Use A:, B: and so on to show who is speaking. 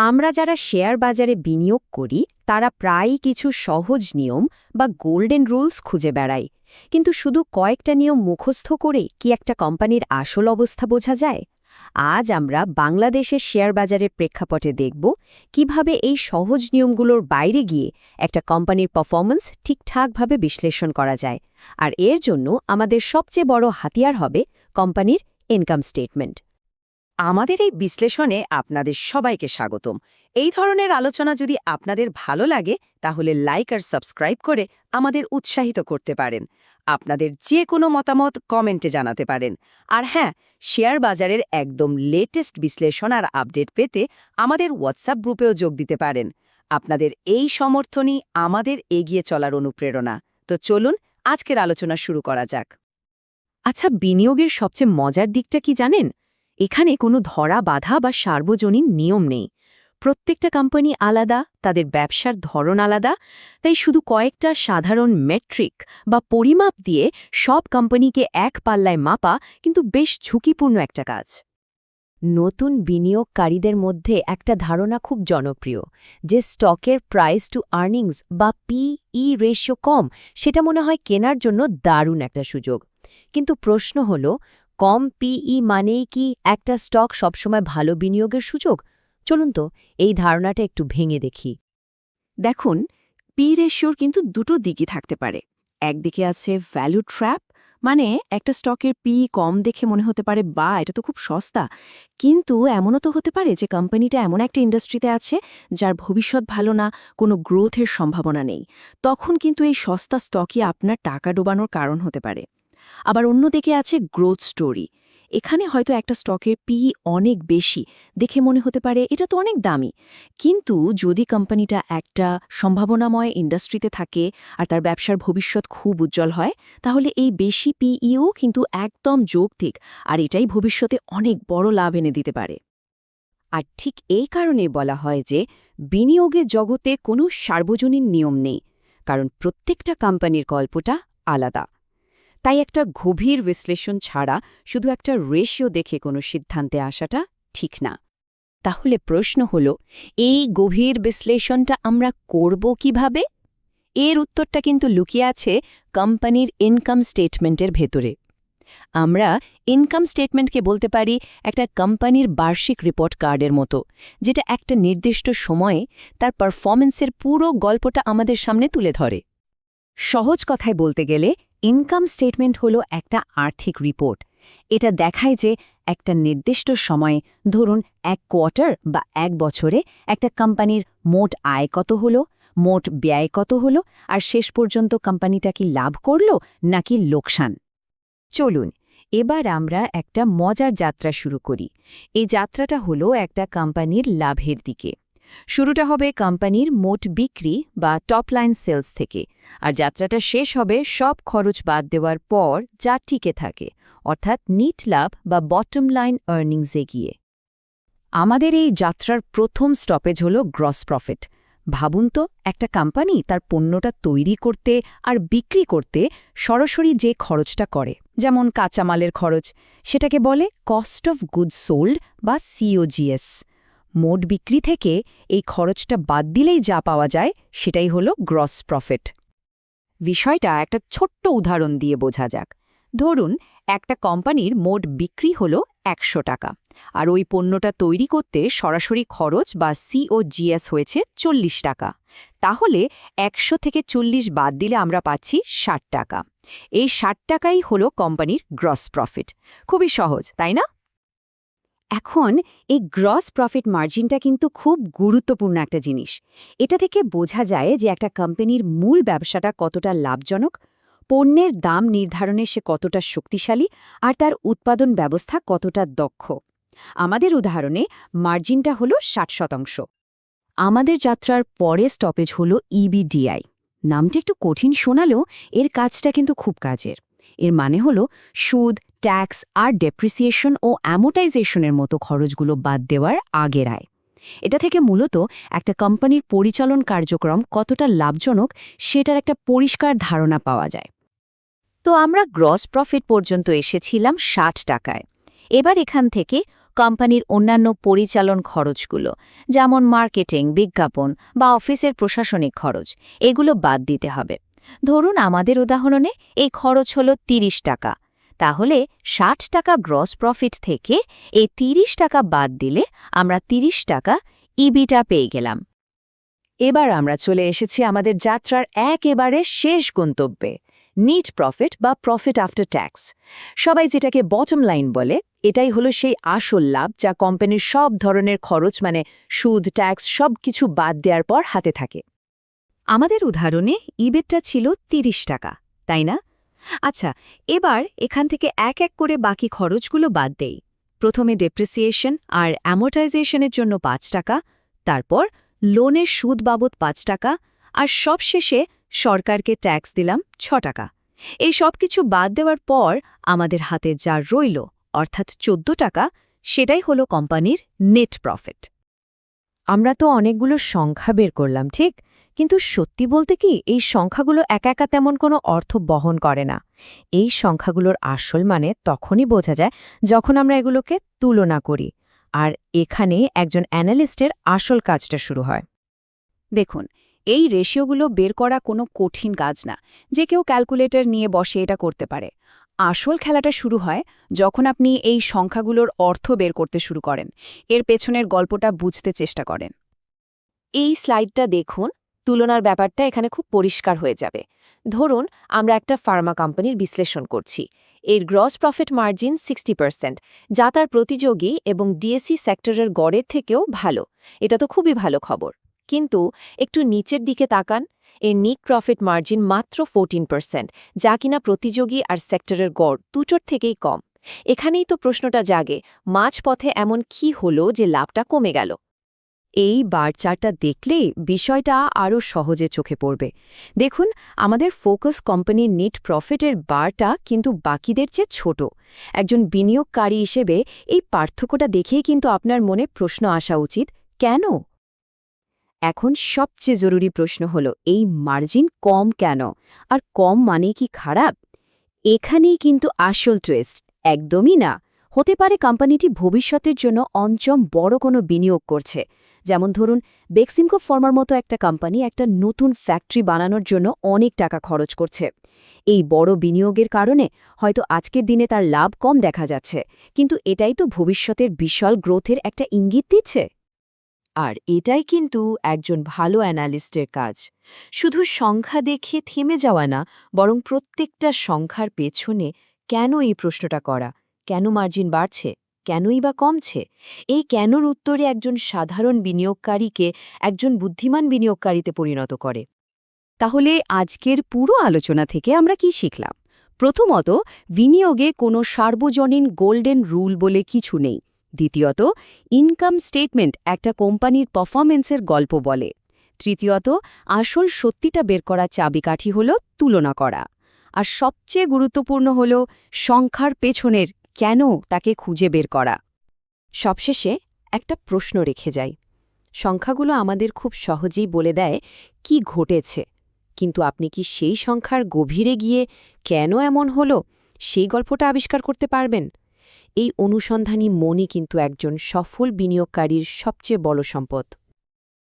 A: আমরা যারা শেয়ার বাজারে বিনিয়োগ করি, তারা প্রায়ই কিছু সহজ নিয়ম বা গোল্ডেন রুলস খুঁজে বেড়াই কিন্তু শুধু কয়েকটা নিয়ম মুখস্থ করে কি একটা কোম্পানির আসল অবস্থা বোঝা যায়? আজ আমরা বাংলাদেশের শেয়ার বাজারের প্রেক্ষাপটে দেখব কীভাবে এই সহজ নিয়মগুলোর বাইরে গিয়ে একটা কোম্পানির পারফরম্যান্স ঠিকঠাকভাবে বিশ্লেষণ করা যায়। আর এর জন্য আমাদের সবচেয়ে বড় হাতিয়ার হবে কোম্পানির ইনকাম স্টেটমেন্ট। আমাদের এই বিশ্লেষণে আপনাদের সবাইকে স্বাগতম। এই ধরনের আলোচনা যদি আপনাদের ভালো লাগে, তাহলে লাইক আর সাবস্ক্রাইব করে আমাদের উৎসাহিত করতে পারেন। আপনাদের যে কোনো মতামত কমেন্টে জানাতে পারেন। আর হ্যাঁ শেয়ার বাজারের একদম লেটেস্ট বিশ্লেষণ আর আপডেট পেতে আমাদের হোয়াটসঅ্যাপ গ্রুপেও যোগ দিতে পারেন। আপনাদের এই সমর্থনই আমাদের এগিয়ে চলার অনুপ্রেরণা। তো চলুন, আজকের আলোচনা শুরু করা যাক। আচ্ছা বিনিয়োগের সবচেয়ে মজার দিকটা কি জানেন? এখানে কোনো ধরা, বাধা বা সার্বজনীন নিয়ম নেই। প্রত্যেকটা কোম্পানি আলাদা, তাদের ব্যবসার ধরন আলাদা, তাই শুধু কয়েকটা সাধারণ মেট্রিক বা পরিমাপ দিয়ে সব কোম্পানিকে এক পাল্লায় মাপা কিন্তু বেশ ঝুঁকিপূর্ণ একটা কাজ। নতুন বিনিয়োগকারীদের মধ্যে একটা ধারণা খুব জনপ্রিয়, যে স্টকের প্রাইস টু আর্নিংস বা পিই রেশিও কম, সেটা মনে হয় কেনার জন্য দারুণ একটা সুযোগ। কিন্তু প্রশ্ন হল কম পিই মানেই কি একটা স্টক সবসময় ভালো বিনিয়োগের সুযোগ? চলুন তো, এই ধারণাটা একটু ভেঙে দেখি।
B: দেখুন, পি রেশিওর কিন্তু দুটো দিকই থাকতে পারে। একদিকে আছে ভ্যালু ট্র্যাপ মানে একটা স্টকের পি কম দেখে মনে হতে পারে, বা এটা তো খুব সস্তা। কিন্তু এমনও তো হতে পারে যে কোম্পানিটা এমন একটা ইন্ডাস্ট্রিতে আছে, যার ভবিষ্যৎ ভালো না, কোনো গ্রোথের সম্ভাবনা নেই। তখন কিন্তু এই সস্তা স্টকই আপনার টাকা ডোবানোর কারণ হতে পারে। আবার অন্যদিকে আছে গ্রোথ স্টোরি এখানে হয়তো একটা স্টকের পি অনেক বেশি, দেখে মনে হতে পারে এটা তো অনেক দামি। কিন্তু যদি কোম্পানিটা একটা সম্ভাবনাময় ইন্ডাস্ট্রিতে থাকে আর তার ব্যবসার ভবিষ্যৎ খুব উজ্জ্বল হয়, তাহলে এই বেশি পিইও কিন্তু একদম যৌক্তিক আর এটাই ভবিষ্যতে অনেক বড় লাভ এনে দিতে পারে।
A: আর ঠিক এই কারণে বলা হয় যে বিনিয়োগের জগতে কোনো সার্বজনীন নিয়ম নেই, কারণ প্রত্যেকটা কোম্পানির গল্পটা আলাদা। তাই একটা গভীর বিশ্লেষণ ছাড়া শুধু একটা রেশিও দেখে কোনো সিদ্ধান্তে আসাটা ঠিক না। তাহলে প্রশ্ন হল, এই গভীর বিশ্লেষণটা আমরা করব কীভাবে? এর উত্তরটা কিন্তু লুকিয়ে আছে কোম্পানির ইনকাম স্টেটমেন্টের ভেতরে। আমরা ইনকাম স্টেটমেন্টকে বলতে পারি একটা কোম্পানির বার্ষিক রিপোর্ট কার্ডের মতো, যেটা একটা নির্দিষ্ট সময়ে তার পারফরমেন্সের পুরো গল্পটা আমাদের সামনে তুলে ধরে। সহজ কথায় বলতে গেলে ইনকাম স্টেটমেন্ট হল একটা আর্থিক রিপোর্ট। এটা দেখায় যে একটা নির্দিষ্ট সময়ে, ধরুন এক কোয়ার্টার বা এক বছরে একটা কোম্পানির মোট আয় কত হল, মোট ব্যয় কত হল, আর শেষ পর্যন্ত কোম্পানিটা কি লাভ করল নাকি লোকসান। চলুন, এবার আমরা একটা মজার যাত্রা শুরু করি। এই যাত্রাটা হলো একটা কোম্পানির লাভের দিকে। শুরুটা হবে কোম্পানির মোট বিক্রি বা টপ লাইন সেলস থেকে, আর যাত্রাটা শেষ হবে সব খরচ বাদ দেওয়ার পর যা টিকে থাকে, অর্থাৎ নিট লাভ বা বটম লাইন আর্নিংসে গিয়ে। আমাদের এই যাত্রার প্রথম স্টপেজ হল গ্রস প্রফিট ভাবুন তো, একটা কোম্পানি তার পণ্যটা তৈরি করতে আর বিক্রি করতে সরাসরি যে খরচটা করে, যেমন কাঁচামালের খরচ, সেটাকে বলে কস্ট অফ গুড সোল্ড বা সিওজিএস মোট বিক্রি থেকে এই খরচটা বাদ দিলেই যা পাওয়া যায়, সেটাই হলো গ্রস প্রফিট বিষয়টা একটা ছোট্ট উদাহরণ দিয়ে বোঝা যাক। ধরুন, একটা কোম্পানির মোট বিক্রি হল একশো টাকা, আর ওই পণ্যটা তৈরি করতে সরাসরি খরচ বা সিওজিএস হয়েছে চল্লিশ টাকা। তাহলে একশো থেকে চল্লিশ বাদ দিলে আমরা পাচ্ছি ষাট টাকা। এই ষাট টাকাই হল কোম্পানির গ্রস প্রফিট খুবই সহজ, তাই না? এখন এই গ্রস প্রফিট মার্জিনটা কিন্তু খুব গুরুত্বপূর্ণ একটা জিনিস। এটা থেকে বোঝা যায় যে একটা কোম্পানির মূল ব্যবসাটা কতটা লাভজনক, পণ্যের দাম নির্ধারণে সে কতটা শক্তিশালী, আর তার উৎপাদন ব্যবস্থা কতটা দক্ষ। আমাদের উদাহরণে মার্জিনটা হল ষাট শতাংশ। আমাদের যাত্রার পরে স্টপেজ হল ইবিডিআই নামটা একটু কঠিন শোনালেও এর কাজটা কিন্তু খুব কাজের। এর মানে হল সুদ ট্যাক্স আর ডেপ্রিসিয়েশন ও অ্যামোটাইজেশনের মতো খরচগুলো বাদ দেওয়ার আগের আয়। এটা থেকে মূলত একটা কোম্পানির পরিচালন কার্যক্রম কতটা লাভজনক সেটার একটা পরিষ্কার ধারণা পাওয়া যায়। তো আমরা গ্রস প্রফিট পর্যন্ত এসেছিলাম ষাট টাকায়। এবার এখান থেকে
B: কোম্পানির অন্যান্য পরিচালন খরচগুলো, যেমন মার্কেটিং, বিজ্ঞাপন বা অফিসের প্রশাসনিক খরচ, এগুলো বাদ দিতে হবে। ধরুন আমাদের উদাহরণে এই খরচ হলো ৩০ টাকা। তাহলে ষাট টাকা গ্রস প্রফিট থেকে এই ৩০ টাকা বাদ দিলে আমরা ৩০ টাকা ইবিটা পেয়ে গেলাম।
A: এবার আমরা চলে এসেছি আমাদের যাত্রার একেবারে শেষ গন্তব্যে নিট প্রফিট বা প্রফিট আফটার ট্যাক্স সবাই যেটাকে বটম লাইন বলে, এটাই হলো সেই আসল লাভ যা কোম্পানির সব ধরনের খরচ মানে সুদ ট্যাক্স সব কিছু বাদ দেওয়ার পর হাতে থাকে। আমাদের উদাহরণে ইবেটটা ছিল ৩০ টাকা, তাই না? আচ্ছা এবার এখান থেকে এক এক করে বাকি খরচগুলো বাদ দেই। প্রথমে ডেপ্রিসিয়েশন আর অ্যামোটাইজেশনের জন্য পাঁচ টাকা, তারপর লোনের সুদ বাবদ পাঁচ টাকা, আর সবশেষে সরকারকে ট্যাক্স দিলাম ছ টাকা। এই সব কিছু বাদ দেওয়ার পর আমাদের হাতে যা রইল, অর্থাৎ চোদ্দ টাকা, সেটাই হলো কোম্পানির নেট প্রফিট আমরা তো অনেকগুলো সংখ্যা বের করলাম, ঠিক? কিন্তু সত্যি বলতে কি, এই সংখ্যাগুলো একা একা তেমন কোনো অর্থ বহন করে না। এই সংখ্যাগুলোর আসল মানে তখনই বোঝা যায় যখন আমরা এগুলোকে তুলনা করি, আর এখানে একজন অ্যানালিস্টের আসল কাজটা শুরু হয়। দেখুন, এই রেশিওগুলো বের করা কোনো কঠিন কাজ না, যে কেউ ক্যালকুলেটর নিয়ে বসে এটা করতে পারে। আসল খেলাটা শুরু হয় যখন আপনি এই সংখ্যাগুলোর অর্থ বের করতে শুরু করেন। এর পেছনের গল্পটা বুঝতে চেষ্টা করেন। এই স্লাইডটা দেখুন। তুলনার ব্যাপারটা এখানে খুব পরিষ্কার হয়ে যাবে। ধরুন, আমরা একটা ফার্মা কোম্পানির বিশ্লেষণ করছি। এর gross profit margin sixty percent, যা তার প্রতিযোগী এবং ডিএসসি সেক্টরের গড়ের থেকেও ভালো। এটা তো খুবই ভালো খবর। কিন্তু একটু নিচের দিকে তাকান, এর নিক প্রফিট মার্জিন মাত্র ফোরটিন পার্সেন্ট, যা কিনা প্রতিযোগী আর সেক্টরের গড় দুটোর থেকেই কম। এখানেই তো প্রশ্নটা জাগে, মাঝপথে এমন কি হলো যে লাভটা কমে গেল? এই বার চারটা দেখলেই বিষয়টা আরও সহজে চোখে পড়বে। দেখুন, আমাদের ফোকাস কোম্পানির নিট প্রফিটের বারটা কিন্তু বাকিদের চেয়ে ছোট। একজন বিনিয়োগকারী হিসেবে এই পার্থক্যটা দেখেই কিন্তু আপনার মনে প্রশ্ন আসা উচিত, কেন? এখন সবচেয়ে জরুরি প্রশ্ন হল, এই মার্জিন কম কেন? আর কম মানে কি খারাপ? এখানেই কিন্তু আসল টুইস্ট, একদমই না। হতে পারে কোম্পানিটি ভবিষ্যতের জন্য অঞ্চম বড় কোনো বিনিয়োগ করছে। যেমন ধরুন, বেক্সিমকো ফর্মার মতো একটা কোম্পানি একটা নতুন ফ্যাক্টরি বানানোর জন্য অনেক টাকা খরচ করছে। এই বড় বিনিয়োগের কারণে হয়তো আজকের দিনে তার লাভ কম দেখা যাচ্ছে, কিন্তু এটাই তো ভবিষ্যতের বিশাল গ্রোথের একটা ইঙ্গিত দিচ্ছে। আর এটাই কিন্তু একজন ভালো অ্যানালিস্টের কাজ। শুধু সংখ্যা দেখে থেমে যাওয়া না, বরং প্রত্যেকটা সংখ্যার পেছনে কেন এই প্রশ্নটা করা? কেন মার্জিন বাড়ছে? কেনই বা কমছে? এই কেনর উত্তরে একজন সাধারণ বিনিয়োগকারীকে একজন বুদ্ধিমান বিনিয়োগকারীতে পরিণত করে। তাহলে আজকের পুরো আলোচনা থেকে আমরা কি শিখলাম? প্রথমত, বিনিয়োগে কোনো সার্বজনীন গোল্ডেন রুল বলে কিছু নেই। দ্বিতীয়ত, ইনকাম স্টেটমেন্ট একটা কোম্পানির পারফরমেন্সের গল্প বলে। তৃতীয়ত, আসল সত্যিটা বের করা চাবিকাঠি হল তুলনা করা। আর সবচেয়ে গুরুত্বপূর্ণ হল সংখ্যার পেছনের কেন তাকে খুঁজে বের করা? সবশেষে একটা প্রশ্ন রেখে যাই। সংখ্যাগুলো আমাদের খুব সহজেই বলে দেয় কি ঘটেছে, কিন্তু আপনি কি সেই সংখ্যার গভীরে গিয়ে কেন এমন হলো, সেই গল্পটা আবিষ্কার করতে পারবেন? এই অনুসন্ধানী মনই কিন্তু একজন সফল বিনিয়োগকারীর সবচেয়ে বড় সম্পদ।